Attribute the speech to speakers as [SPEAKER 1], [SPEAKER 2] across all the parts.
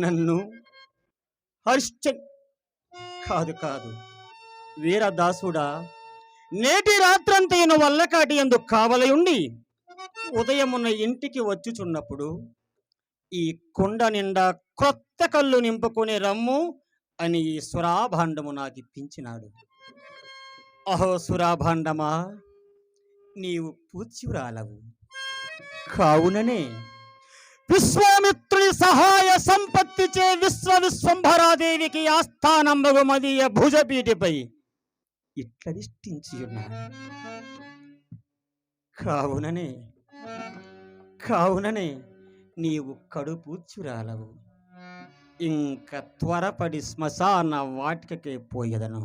[SPEAKER 1] నన్ను హర్ష కాదు కాదు. వీరదాసుడా నేటి రాత్రంతైన వల్లకాటి ఎందు కావలయుండి ఉదయమున్న ఇంటికి వచ్చుచున్నప్పుడు ఈ కుండ నిండా క్రొత్త కళ్ళు నింపుకొని రమ్ము అని ఈ సురాభాండము నాకిప్పించినాడు అహో సురాభాండమా నీవు పూచ్యురాలవు కావుననే విశ్వామిత్రుని సహాయ సంపత్తి చే విశ్వ విశ్వంభరాదేవికి ఆస్థానంబగు మదీయ భుజపీఠిపై ఇట్లదిష్టించి ఉన్నారు కావుననే కావుననే నీవు కడుపూచురాలవు ఇంక త్వరపడి శ్మశాన వాటికకే పోయేదను.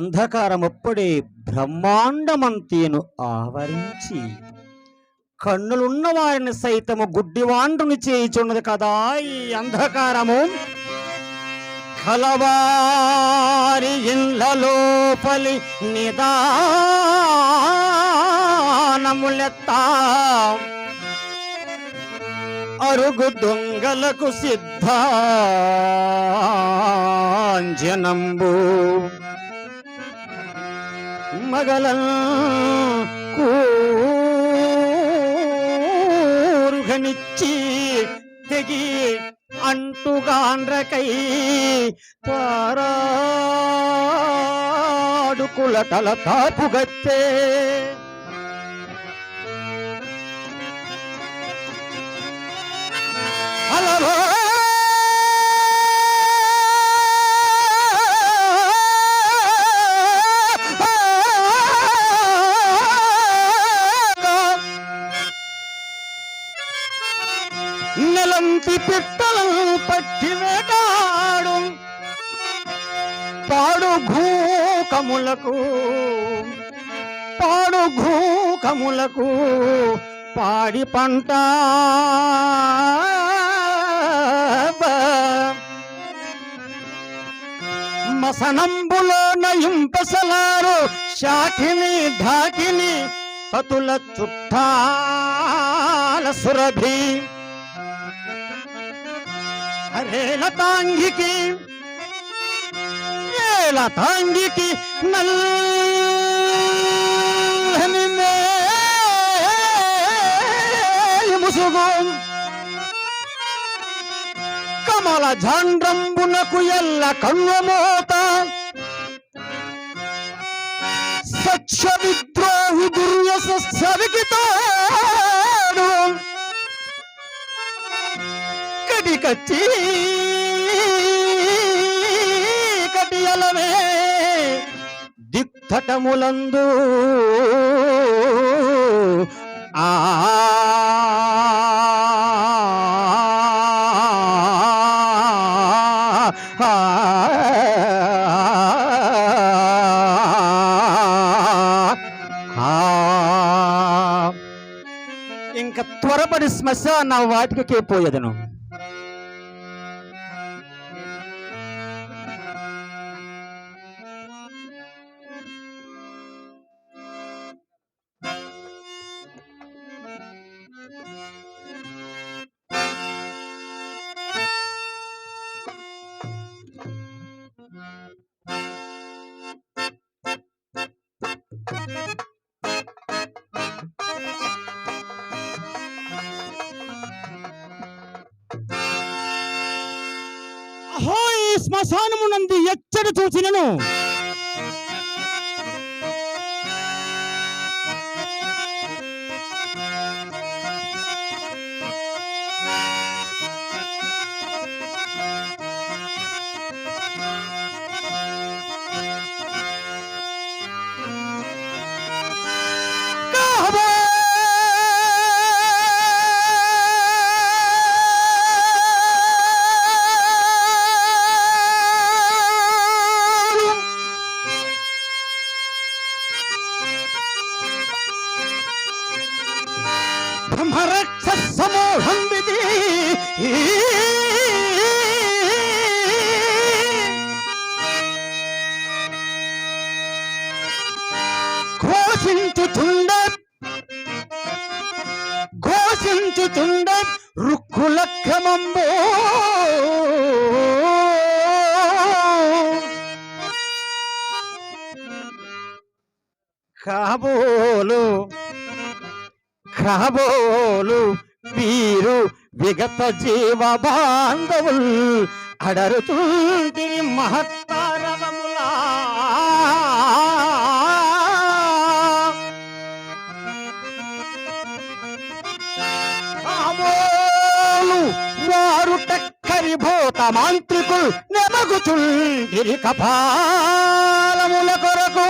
[SPEAKER 1] అంధకారమప్పుడే బ్రహ్మాండమంతేను ఆవరించి. కన్నులున్న వారిని సైతము గుడ్డివాండుని చేయుచున్నది కదా ఈ అంధకారము. కలవారి ఇళ్ళ లోపలి నిదానములెత్తా. అరుగు దొంగలకు సిద్ధాంజనంబు. மகளன் கூறுகணிச்சி தெகி அண்டு கான்ற கை தாராடு குலதல தாப்புகத்தே భూకములకు పాడు భూకములకు పాడి పంట. మసనంబులో నయింపసలారు శాఖిని ధాకిని తతుల చుట్టాల సురభి. అరే తాంగికి मेला था अंगीकी मल कमल झांड्रंबुन कुमोत सक्ष विद्रोह दुर्यसित कड़ी कच्ची కటియలమే దిక్తటములందు ఆ ఇంకా త్వరపడి శ్మశాన వాటికకే పోయేది శ్మశానమునందు ఎచ్చడు చూసినను కాబోలు కాబోలు వీరు విగత జీవ బాంధవుల్ అడరుతుంటి మహత్తారవములా కాబోలు వారు టక్కరి భూత మాంత్రికుల్ నెమగుచుండిరి కపాలముల కొరకు.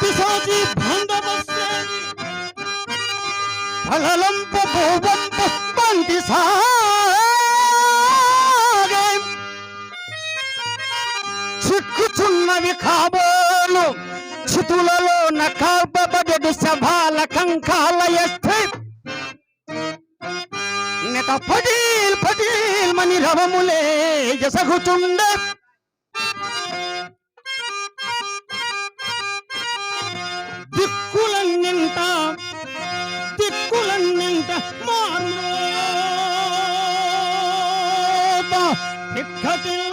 [SPEAKER 1] పిశాచి బంధవస్సేని ఫలలంప భూవంప బంటి సాగే చిక్కుచున్నవి కాబోలు చితులలో నకాబడి సభాల కంకాలయ నెట పడీల్ పడీల్ మని రవములే ఎసగుచుండ जटिल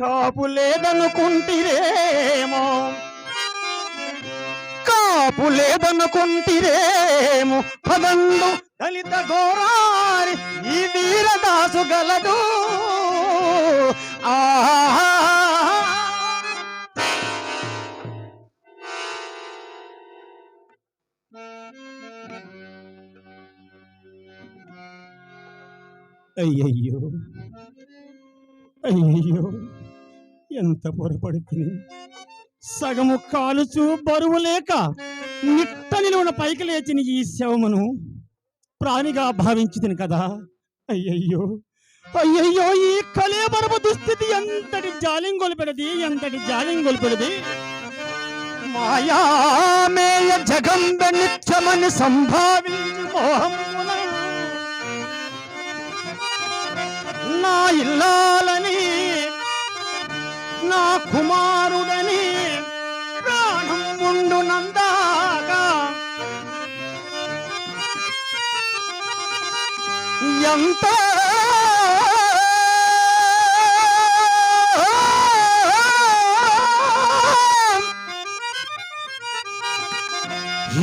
[SPEAKER 1] కాపు లేదనుకుంటిరేమో. కాపు లేదనుకుంటిరేమో. పదండు దళిత గోరారి ఈ వీరదాసు గలడు. ఆహా. అయ్యయ్యో. అయ్యయ్యో. ఎంత పొరపడుతుంది సగము కాలుచు బరువు లేక నిట్ట నిలువున పైకి లేచిన ఈ శవమును ప్రాణిగా భావించుతుంది కదా. అయ్యయ్యో అయ్యయ్యో ఈ కలేబరపు దుస్థితి ఎంతటి జాలింగొలిపెడది ఎంతటి జాలింగొలిపెడది. మాయామేయ జగంబ నిత్యమని సంభావించి మోహం నా ఇల్లాలని నా కుమారుడని ప్రాణం ఉండు నందాగా. ఎంత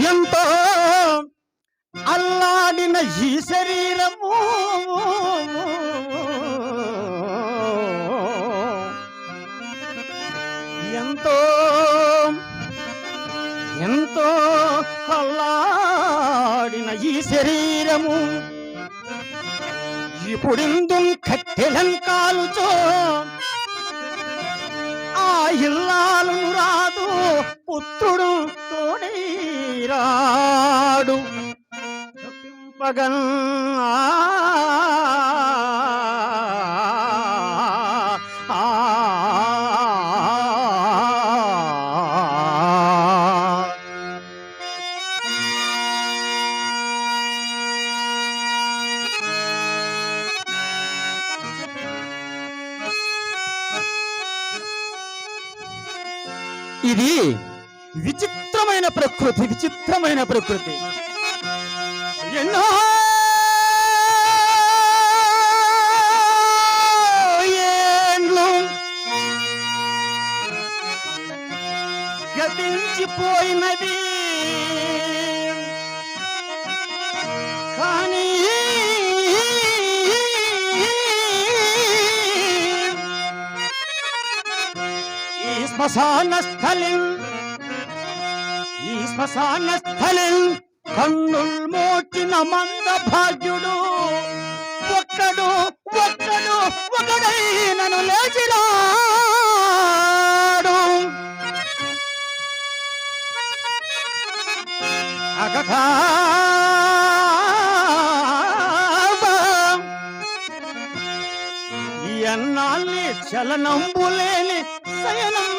[SPEAKER 1] ఎంతో అల్లాడిన ఈ శరీరము అల్లాడిన ఈ శరీరము ఇప్పుడిందు కట్టెలంకాలుచో ఆ ఇల్లాలను రాదు పుత్రుడు తోడీరాడు పగన్ ఇది విచిత్రమైన ప్రకృతి విచిత్రమైన ప్రకృతి. ఎన్నో గతించిపోయినది. ఈ శ్మశాన స్థలిం ఈ శ్మశాన స్థలిం కన్నుల్ మోచిన మంద భాగ్యుడు ఒక్కడు ఒక్కడు ఒకడై నన్ను లేచినాడు. అగగా. ఎన్నాళ్ళి చలనంబులేని శయనంబు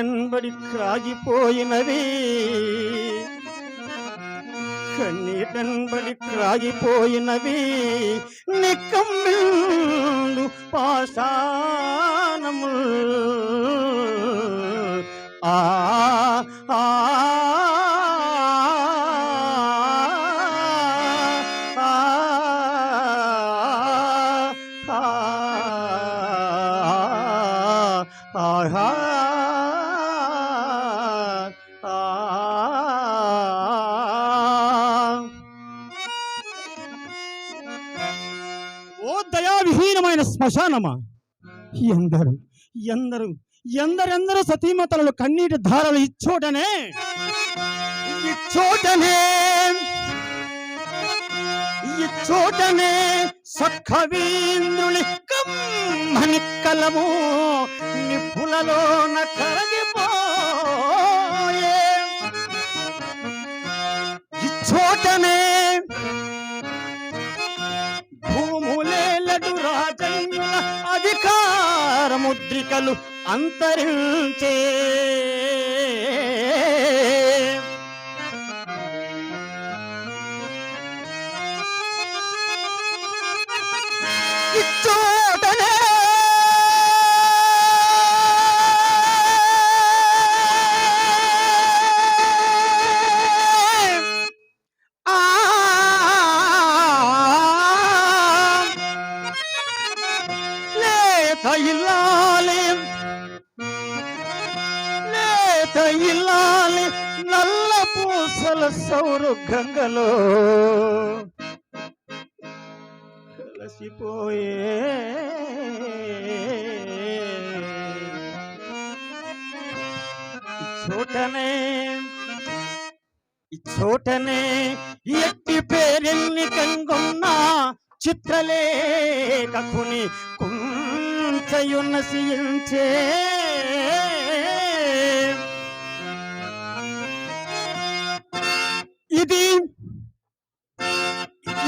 [SPEAKER 1] వెంబడి కాగిపోయినవి. కన్నీటన్బడి కాగిపోయినవి. నిక్కమ్మిళ్ళు పాషాణము ఆ ఆ ఓ ఆయన శ్మశానమా? ఎందరు ఎందరు ఎందరెందరూ సతీమతలు కన్నీటి ధారలు ఇచ్చోటనే. ఇచ్చోటనే. ఇచ్చోటనే సఖవీంద్రుని కమ్మని కలము నిప్పులలోన కరగిపోయే. ఇచ్చోటనే. ముద్రికలు అంతరించే కలసిపోయే. చోటనే చోటనే ఎట్టి పేరెన్ని కనుగొన్న చిత్రలేఖకుని కుంచయున్న సీయించే ఇది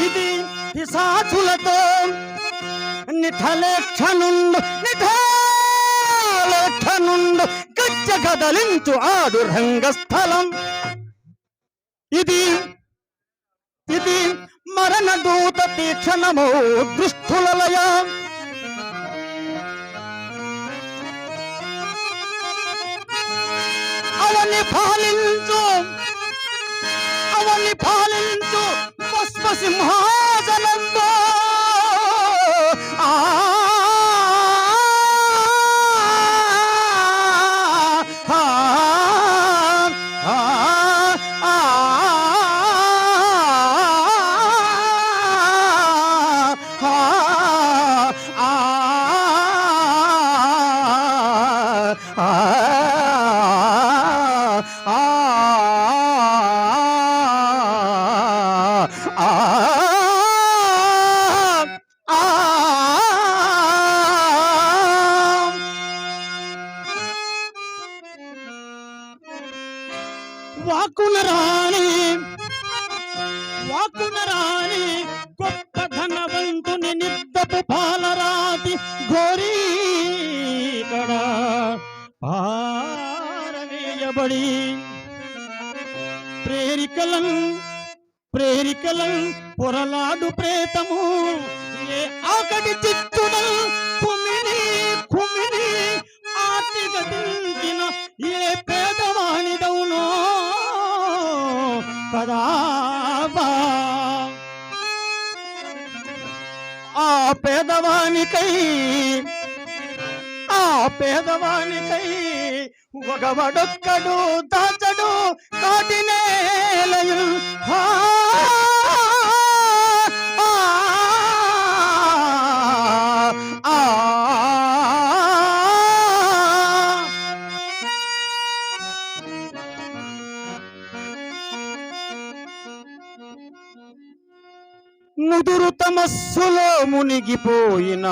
[SPEAKER 1] ఇది పిశాచులతో నిఠలేక్షనుండు నిఠాలేక్షనుండు గజ్జ కదలించు ఆడు రంగస్థలం ఇది ఇది మరణ దూత తీక్షణము దృష్టులయ అవని పాలించు అవని పాలించు Cosimo. కదాబా ఆ పేదవానికై ఆ పేదవానికై ఒకవడొక్కడు దాచడు కాటినేలయు హా, తమస్సులో మునిగిపోయిన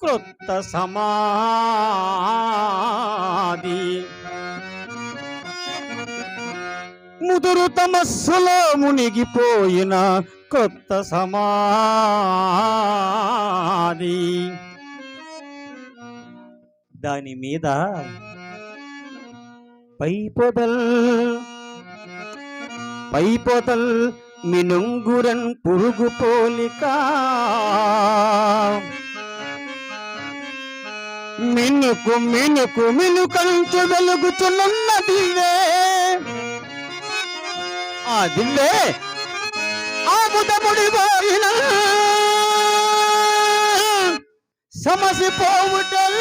[SPEAKER 1] క్రొత్త సమాధి. ముదురు తమస్సులో మునిగిపోయిన కొత్త సమాధి. దాని మీద పైపొదల్ పైపొదల్ మినుంగురన్ పురుగు పోలిక. మినుకు మినుకు మినుకంచు వెలుగుతున్నదివే. ఆ దిల్లే ఆముదముడి పోయిన సమసి పోవుటలేదు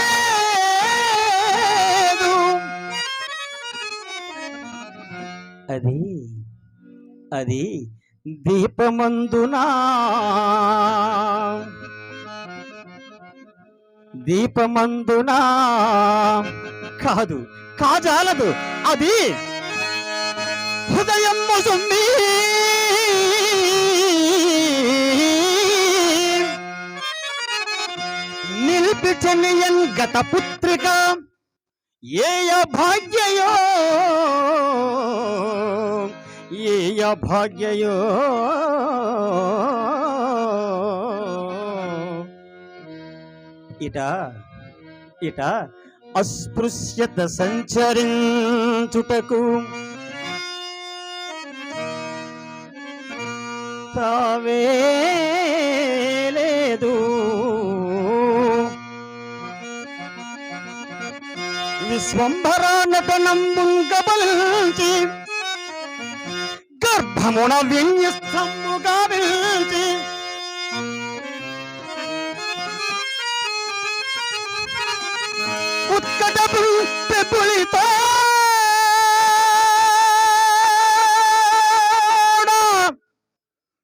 [SPEAKER 1] అది అది దీపమందునా? దీపమందునా? కాదు కాజాలదు అది హృదయం మొసుంది. నిల్పిచనియన్ గత పుత్రిక ఏయ భాగ్యయో? ఈయ భాగ్యయో ఇట ఇట అస్పృశ్యత సంచరించుటకు తావే లేదు విశ్వంభరా నటనం విశ్వంభరానటనంబుంగబలించి గర్భమున విన్యస్తముగా విల్చి ఉత్కటపు పెపులితో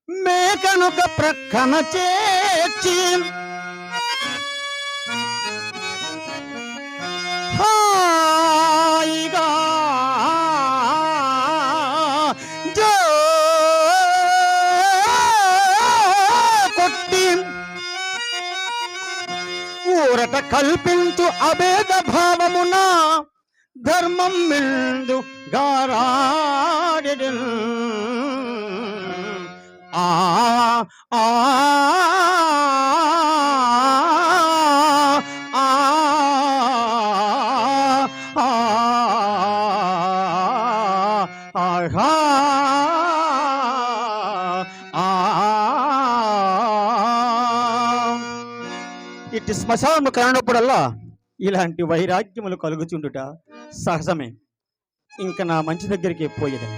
[SPEAKER 1] మేకనుక ప్రక్కన చేర్చి ఊరట కల్పించు అభేద భావమున ధర్మం మిందు గారాడి ఆ ఆ ఇట్టి శ్మశానము కననప్పుడల్లా ఇలాంటి వైరాగ్యములు కలుగుచుండుట సహజమే. ఇంకా నా మంచి దగ్గరికి పోయేదని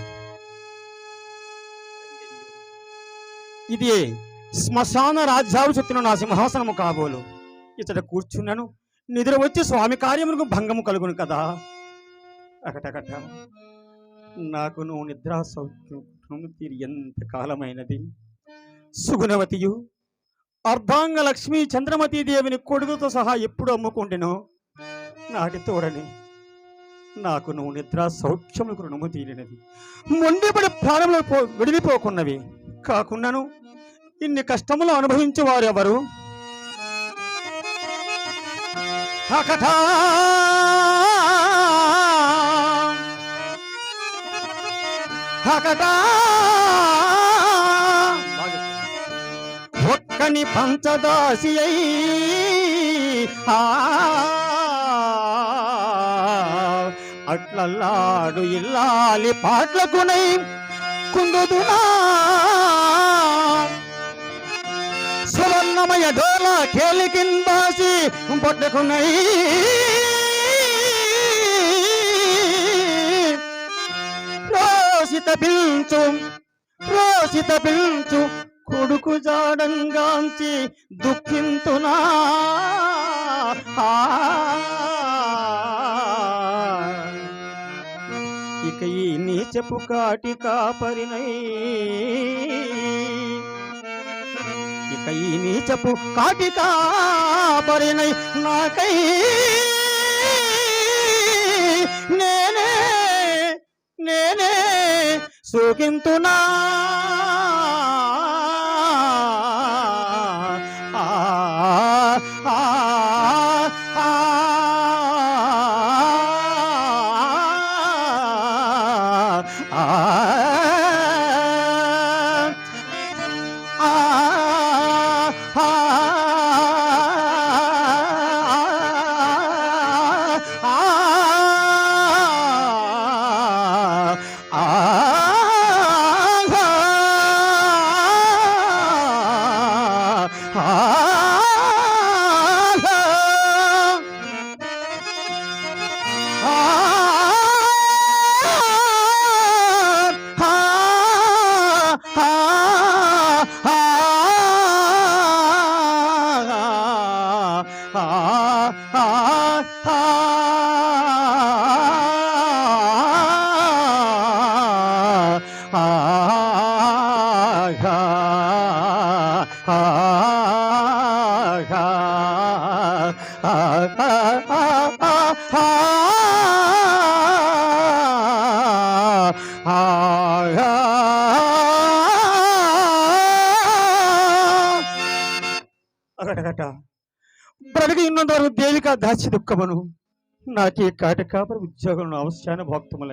[SPEAKER 1] ఇది శ్మశాన రాజ్యాలు చెప్తున్న నా సింహాసనము కాబోలు. ఇతడ కూర్చున్నాను నిద్ర వచ్చి స్వామి కార్యములకు భంగము కలుగును కదా. అకటకట నాకు నువ్వు నిద్రా సౌఖ్యం తీరి ఎంత కాలమైనది? సుగుణవతియు అర్ధాంగ లక్ష్మి చంద్రమతి దేవిని కొడుకుతో సహా ఎప్పుడు అమ్ముకుంటేనో? నాటి తోడని నాకు నువ్వు నిద్ర సౌఖ్యములకు రుణము తీరినది. మొండిపడి ప్రాణంలో పో విడిలిపోకున్నవి కాకున్నాను ఇన్ని కష్టములు అనుభవించే వారెవరు హకటా హకటా ఒక్కని పంచదాసి అట్లల్లాడు ఇల్లాలి పాటలకునై కుందుదునా. సువర్ణమయ డోల కేలికిందాసి పట్టుకునై. రోషిత పిల్చు రోషిత పిల్చు కొడుకు జాడంగాంచి దుఃఖింతునా? ఇక ఈ నీచపు కాటి కాపరినై. ఇక ఈ నీచపు కాటి కాపరినై నాకై నేనే నేనే సూకింతునా? Ah. దాచి దుఃఖమును నాకే కాటి కాపరి ఉద్యోగం అవశ్యాన